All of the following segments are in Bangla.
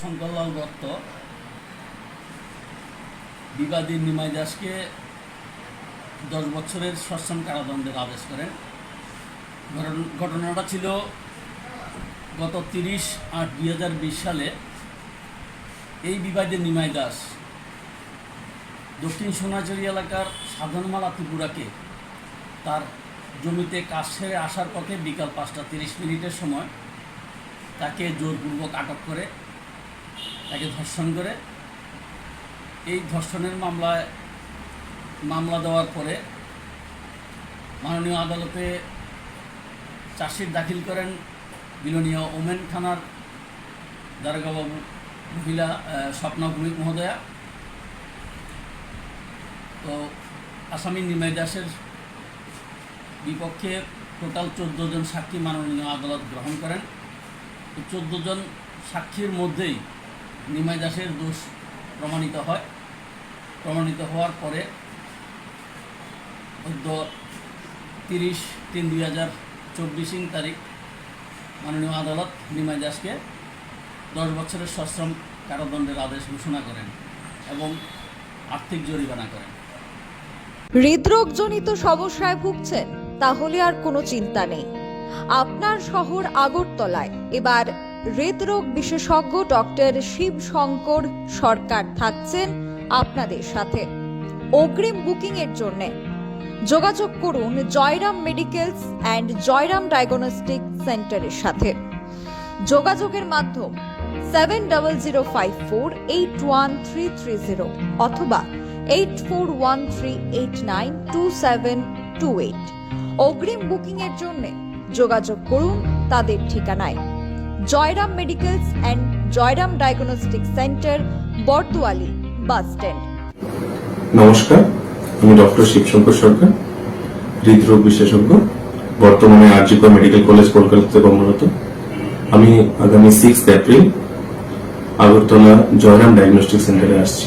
শঙ্করলাল দত্ত বিবাদী নিমাই দাসকে দশ বছরের সশ্রম কারাদণ্ডের আদেশ করেন। ঘটনাটা ছিল গত তিরিশ আট দুই সালে। এই বিবাদী নিমাই দাস দক্ষিণ সোনাঝুরি এলাকার সাধনমালা ত্রিপুরাকে তার জমিতে কাজ সেরে আসার পথে বিকাল পাঁচটা তিরিশ মিনিটের সময় তাকে জোরপূর্বক আটক করে তাকে ধর্ষণ করে। এই ধর্ষণের মামলায় মামলা দেওয়ার পরে মাননীয় আদালতে চার্জশিট দাখিল করেন বিলনীয় ওমেন থানার দারোগাবাবু মহিলা স্বপ্না ভৌমিক মহোদয়া। তো আসামি নিমাই দাসের বিপক্ষে টোটাল চোদ্দ জন সাক্ষী মাননীয় আদালত গ্রহণ করেন। চোদ্দ জন সাক্ষীর মধ্যেই নিমাই দাসের দোষ প্রমাণিত হয়। প্রমাণিত হওয়ার পরে চোদ্দ তিরিশ তিন দুই হাজার চব্বিশিং তারিখ মাননীয় আদালত নিমাই দাসকে দশ বছরের সশ্রম কারাদণ্ডের আদেশ ঘোষণা করেন এবং আর্থিক জরিমানা করেন। হৃদরোগজনিত সমস্যায় ভুগছেন, তাহলে আর কোনো চিন্তা নেই। আপনার শহর আগরতলায়। এবার হৃদরোগ বিশেষজ্ঞ ডক্টর শিব শঙ্কর সরকার থাকছেন আপনাদের সাথে। অগ্রিম বুকিং এর জন্য যোগাযোগ করুন Jayram medicals and Jayram diagnostic সেন্টারের সাথে। যোগাযোগের মাধ্যম seven double zero five four eight one three three zero অথবা eight four one three eight nine two seven two eight অগ্রিম বুকিং এর জন্য যোগাযোগ করুন, তাদের ঠিকানায়। Jayram medicals and Jayram diagnostic centre বর্তুয়ালি bus stand নমস্কার, আমি ডক্টর শিবশঙ্কর সরকার, হৃদরোগ বিশেষজ্ঞ, বর্তমানে আরজিকর মেডিকেল কলেজ, কলকাতাতে কর্মরত আমি আগামী six April Agartala Jayram diagnostic সেন্টারে আসছি।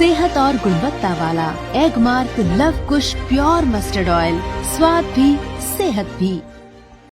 सेहत और गुणवत्ता वाला Agmark Luv Kush pure mustard oil, स्वाद भी, सेहत भी।